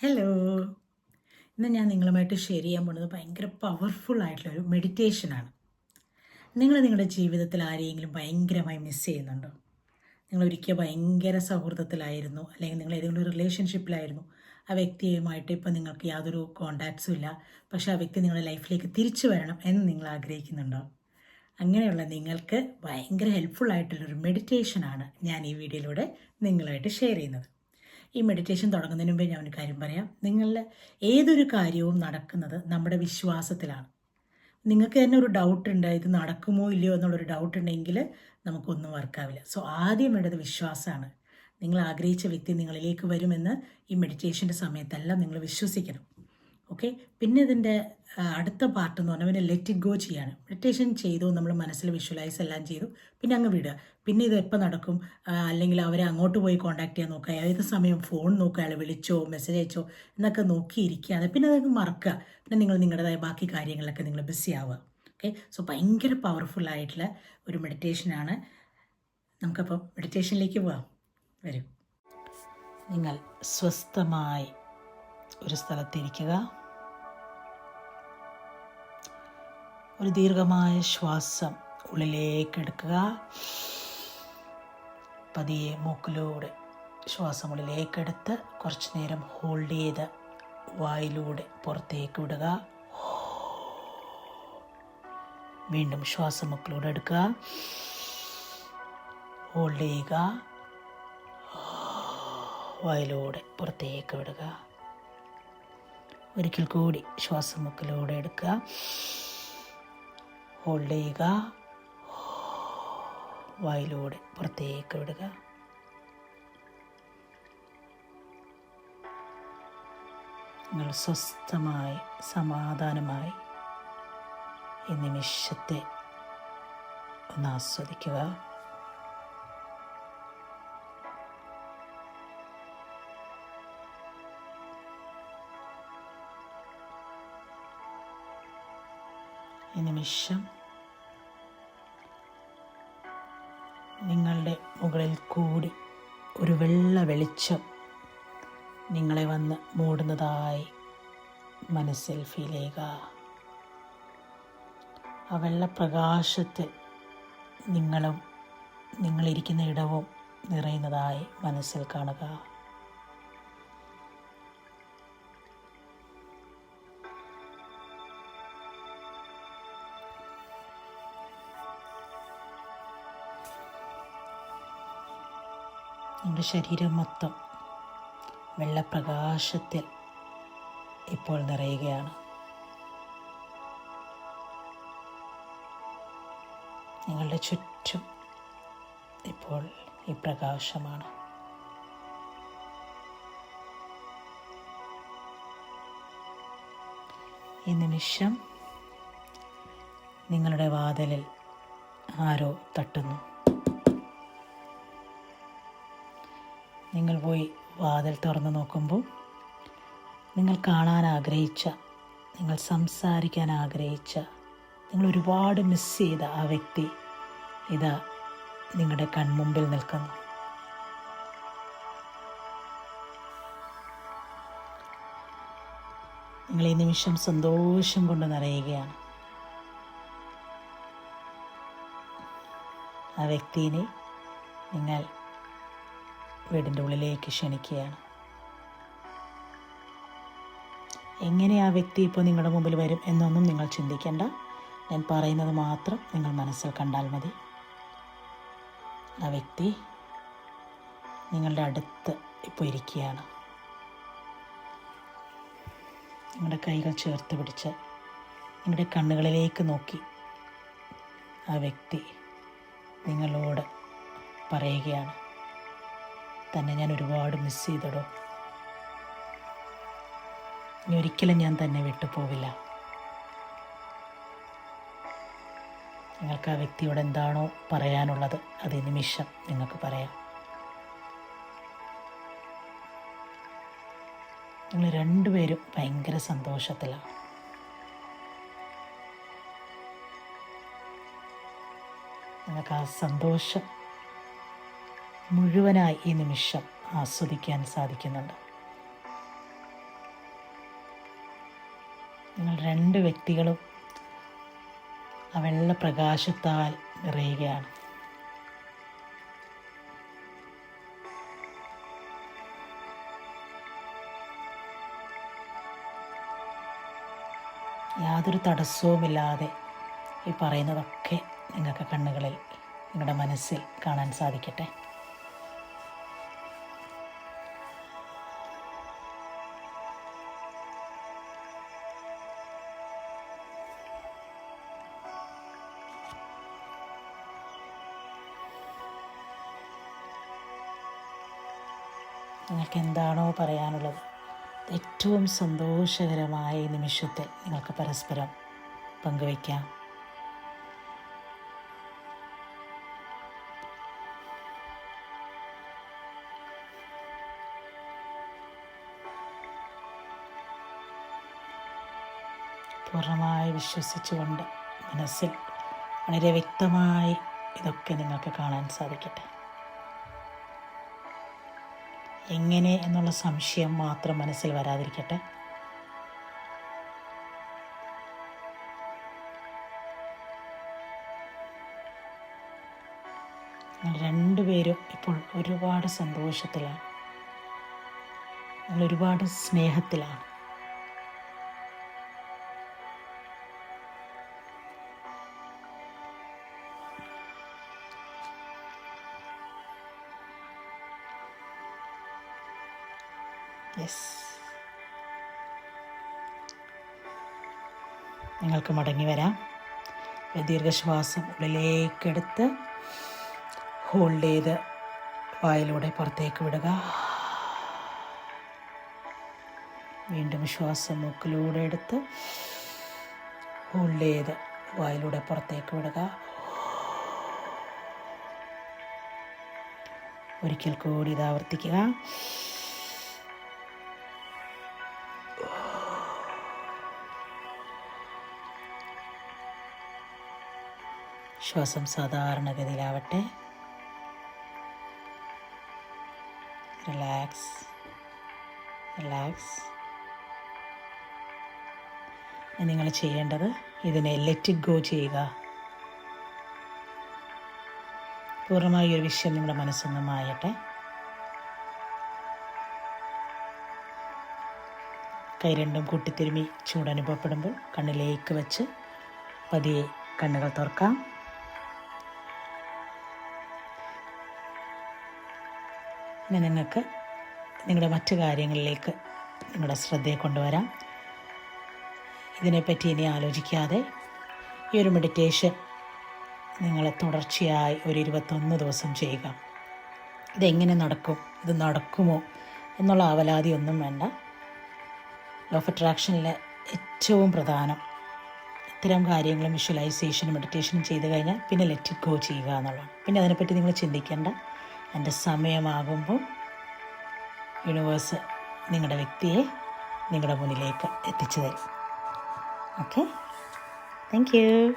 Hello ഇന്ന് ഞാൻ നിങ്ങളുമായിട്ട് ഷെയർ ചെയ്യാൻ പോകുന്നത് ഭയങ്കര പവർഫുൾ ആയിട്ടുള്ള ഒരു മെഡിറ്റേഷനാണ് നിങ്ങൾ നിങ്ങളുടെ ജീവിതത്തിൽ ആരെയെങ്കിലും ഭയങ്കരമായി മിസ് ചെയ്യുന്നുണ്ടോ? നിങ്ങൾ ഒരിക്കൽ ഭയങ്കര സൗഹൃദത്തിലായിരുന്നു അല്ലെങ്കിൽ നിങ്ങൾ ഏതെങ്കിലും ഒരു റിലേഷൻഷിപ്പിലായിരുന്നു ആ വ്യക്തിയുമായിട്ട് ഇപ്പോൾ നിങ്ങൾക്ക് യാതൊരു കോണ്ടാക്ട്സും ഇല്ല പക്ഷേ ആ വ്യക്തി നിങ്ങളുടെ ലൈഫിലേക്ക് തിരിച്ചു വരണം എന്ന് നിങ്ങൾ ആഗ്രഹിക്കുന്നുണ്ടോ? അങ്ങനെയുള്ള നിങ്ങൾക്ക് ഭയങ്കര ഹെൽപ്ഫുൾ ആയിട്ടുള്ളൊരു മെഡിറ്റേഷനാണ് ഞാൻ ഈ വീഡിയോയിലൂടെ നിങ്ങളായിട്ട് ഷെയർ ചെയ്യുന്നത്. ഈ മെഡിറ്റേഷൻ തുടങ്ങുന്നതിന് മുമ്പേ ഞാൻ ഒരു കാര്യം പറയാം. നിങ്ങളുടെ ഏതൊരു കാര്യവും നടക്കുന്നത് നമ്മുടെ വിശ്വാസത്തിലാണ്. നിങ്ങൾക്ക് തന്നെ ഒരു ഡൗട്ട് ഉണ്ട് ഇത് നടക്കുമോ ഇല്ലയോ എന്നുള്ളൊരു ഡൗട്ട് ഉണ്ടെങ്കിൽ നമുക്കൊന്നും വർക്കാവില്ല സോ ആദ്യം വേണ്ടത് വിശ്വാസമാണ്. നിങ്ങൾ ആഗ്രഹിച്ച വ്യക്തി നിങ്ങളിലേക്ക് വരുമെന്ന് ഈ മെഡിറ്റേഷന്റെ സമയത്തെല്ലാം നിങ്ങൾ വിശ്വസിക്കണം. ഓക്കെ? പിന്നെ ഇതിന്റെ അടുത്ത പാർട്ട് എന്ന് പറഞ്ഞാൽ പിന്നെ ലെറ്റ് ഇറ്റ് ഗോ ചെയ്യാണ്. മെഡിറ്റേഷൻ ചെയ്തു നമ്മൾ മനസ്സിൽ വിഷ്വലൈസ് എല്ലാം ചെയ്തു പിന്നെ അങ്ങ് വിടുക. പിന്നെ ഇത് എപ്പോൾ നടക്കും? അല്ലെങ്കിൽ അവരെ അങ്ങോട്ട് പോയി കോൺടാക്ട് ചെയ്യാൻ നോക്കുക. ഏത് സമയം ഫോൺ നോക്കുക അയാൾ വിളിച്ചോ മെസ്സേജ് അയച്ചോ എന്നൊക്കെ നോക്കിയിരിക്കുകയാണ്. പിന്നെ അതൊക്കെ മറക്കുക. പിന്നെ നിങ്ങൾ നിങ്ങളുടേതായ ബാക്കി കാര്യങ്ങളൊക്കെ നിങ്ങൾ ബിസി ആവുക. ഓക്കെ? സോ ഭയങ്കര പവർഫുൾ ആയിട്ടുള്ള ഒരു മെഡിറ്റേഷനാണ് നമുക്കപ്പോൾ മെഡിറ്റേഷനിലേക്ക് പോവാം. വരും. നിങ്ങൾ സ്വസ്ഥമായി ഒരു സ്ഥലത്തിരിക്കുക ഒരു ദീർഘമായ ശ്വാസം ഉള്ളിലേക്ക് എടുക്കുക. പതിയെ മൂക്കിലൂടെ ശ്വാസം ഉള്ളിലേക്കെടുത്ത് കുറച്ച് നേരം ഹോൾഡ് ചെയ്ത് വായിലൂടെ പുറത്തേക്ക് വിടുക. വീണ്ടും ശ്വാസം മുക്കിലൂടെ എടുക്കുക. ഹോൾഡ് ചെയ്യുക. വായിലൂടെ പുറത്തേക്ക് വിടുക. ഒരിക്കൽ കൂടി ശ്വാസം മുക്കിലൂടെ എടുക്കുക. ഹോൾഡ് ചെയ്യുക വായിലൂടെ പുറത്തേക്ക് വിടുക. നിങ്ങൾ സ്വസ്ഥമായി സമാധാനമായി ഈ നിമിഷത്തെ ഒന്ന് ആസ്വദിക്കുക. നിമിഷം നിങ്ങളുടെ മുകളിൽ കൂടി ഒരു വെള്ള വെളിച്ചം നിങ്ങളെ വന്ന് മൂടുന്നതായി മനസ്സിൽ ഫീൽ ചെയ്യുക. ആ വെള്ളപ്രകാശത്തിൽ നിങ്ങളും നിങ്ങളിരിക്കുന്ന ഇടവും നിറയുന്നതായി മനസ്സിൽ കാണുക. നിങ്ങളുടെ ശരീരം മൊത്തം വെള്ളപ്രകാശത്തിൽ ഇപ്പോൾ നിറയുകയാണ്. നിങ്ങളുടെ ചുറ്റും ഇപ്പോൾ ഈ പ്രകാശമാണ്. ഈ നിമിഷം നിങ്ങളുടെ വാതിലിൽ ആരോ തട്ടുന്നു. നിങ്ങൾ പോയി വാതിൽ തുറന്ന് നോക്കുമ്പോൾ നിങ്ങൾ കാണാൻ ആഗ്രഹിച്ച നിങ്ങൾ സംസാരിക്കാൻ ആഗ്രഹിച്ച നിങ്ങൾ ഒരുപാട് മിസ് ചെയ്ത ആ വ്യക്തി ഇതാ നിങ്ങളുടെ കൺമുമ്പിൽ നിൽക്കുന്നു. നിങ്ങൾ ഈ നിമിഷം സന്തോഷം കൊണ്ട് നിറയുകയാണ്. ആ വ്യക്തിനെ നിങ്ങൾ വീടിന്റെ ഉള്ളിലേക്ക് ക്ഷണിക്കുകയാണ്. എങ്ങനെ ആ വ്യക്തി ഇപ്പോൾ നിങ്ങളുടെ മുമ്പിൽ വരും എന്നൊന്നും നിങ്ങൾ ചിന്തിക്കേണ്ട. ഞാൻ പറയുന്നത് മാത്രം നിങ്ങൾ മനസ്സിൽ കണ്ടാൽ മതി. ആ വ്യക്തി നിങ്ങളുടെ അടുത്ത് ഇപ്പോൾ ഇരിക്കുകയാണ്. നിങ്ങളുടെ കൈകൾ ചേർത്ത് പിടിച്ച് നിങ്ങളുടെ കണ്ണുകളിലേക്ക് നോക്കി ആ വ്യക്തി നിങ്ങളോട് പറയുകയാണ്. തന്നെ ഞാൻ ഒരുപാട് മിസ് ചെയ്തടോ. ഇനി ഒരിക്കലും ഞാൻ തന്നെ വിട്ടുപോവില്ല. നിങ്ങൾക്ക് ആ വ്യക്തിയോട് എന്താണോ പറയാനുള്ളത് അത് നിമിഷം നിങ്ങൾക്ക് പറയാം. നിങ്ങൾ രണ്ടുപേരും ഭയങ്കര സന്തോഷത്തിലാണ് നിങ്ങൾക്ക് ആ സന്തോഷം മുഴുവനായി ഈ നിമിഷം ആസ്വദിക്കാൻ സാധിക്കുന്നുണ്ട്. നിങ്ങൾ രണ്ട് വ്യക്തികളും ആ വെള്ള പ്രകാശത്താൽ നിറയുകയാണ്. യാതൊരു തടസ്സവുമില്ലാതെ ഈ പറയുന്നതൊക്കെ നിങ്ങൾക്ക് കണ്ണുകളിൽ നിങ്ങളുടെ മനസ്സിൽ കാണാൻ സാധിക്കട്ടെ. നിങ്ങൾക്ക് എന്താണോ പറയാനുള്ളത്? ഏറ്റവും സന്തോഷകരമായ നിമിഷത്തെ നിങ്ങൾക്ക് പരസ്പരം പങ്കുവയ്ക്കാം. പൂർണമായി വിശ്വസിച്ചുകൊണ്ട് മനസ്സിൽ വളരെ വ്യക്തമായി ഇതൊക്കെ നിങ്ങൾക്ക് കാണാൻ സാധിക്കട്ടെ. എങ്ങനെ എന്നുള്ള സംശയം മാത്രം മനസ്സിൽ വരാതിരിക്കട്ടെ. രണ്ടുപേരും ഇപ്പോൾ ഒരുപാട് സന്തോഷത്തിലാണ്. ഒരുപാട് സ്നേഹത്തിലാണ്. നിങ്ങൾക്ക് മടങ്ങി വരാം. ദീർഘശ്വാസം ഉള്ളിലേക്കെടുത്ത് ഹോൾഡ് ചെയ്ത് വായിലൂടെ പുറത്തേക്ക് വിടുക. വീണ്ടും ശ്വാസം മൂക്കിലൂടെ എടുത്ത് ഹോൾഡ് ചെയ്ത് വായിലൂടെ പുറത്തേക്ക് വിടുക. ഒരിക്കൽ കൂടി ഇത് ആവർത്തിക്കുക. ശ്വാസം സാധാരണഗതിയിലാവട്ടെ. റിലാക്സ് റിലാക്സ് നിങ്ങൾ ചെയ്യേണ്ടത് ഇതിനെ ലെറ്റ് ഗോ ചെയ്യുക. പൂർണമായി ഒരു വിഷയം നിങ്ങളുടെ മനസ്സൊന്നും മായട്ടെ. കൈ രണ്ടും കൂട്ടിത്തിരുമി ചൂടനുഭവപ്പെടുമ്പോൾ കണ്ണിലേക്ക് വെച്ച് പതിയെ കണ്ണുകൾ തുറക്കാം. ഇനി നിങ്ങൾക്ക് നിങ്ങളുടെ മറ്റു കാര്യങ്ങളിലേക്ക് നിങ്ങളുടെ ശ്രദ്ധയെ കൊണ്ടുവരാം. ഇതിനെപ്പറ്റി ഇനി ആലോചിക്കാതെ ഈ ഒരു മെഡിറ്റേഷൻ നിങ്ങൾ തുടർച്ചയായി ഒരു ഇരുപത്തൊന്ന് ദിവസം ചെയ്യുക. ഇതെങ്ങനെ നടക്കും? ഇത് നടക്കുമോ? എന്നുള്ള ആവലാതി ഒന്നും വേണ്ട. ലോ ഓഫ് അട്രാക്ഷനിലെ ഏറ്റവും പ്രധാനം ഇത്തരം കാര്യങ്ങളും വിഷ്വലൈസേഷനും മെഡിറ്റേഷനും ചെയ്ത് കഴിഞ്ഞാൽ പിന്നെ ലെറ്റ് ഇറ്റ് ഗോ ചെയ്യുക എന്നുള്ളതാണ്. പിന്നെ അതിനെപ്പറ്റി നിങ്ങൾ ചിന്തിക്കേണ്ട. എന്റെ സമയമാകുമ്പോൾ യൂണിവേഴ്സ് നിങ്ങളുടെ വ്യക്തിയെ നിങ്ങളുടെ മുന്നിലേക്ക് എത്തിച്ചു തരും. ഓക്കെ? Thank you.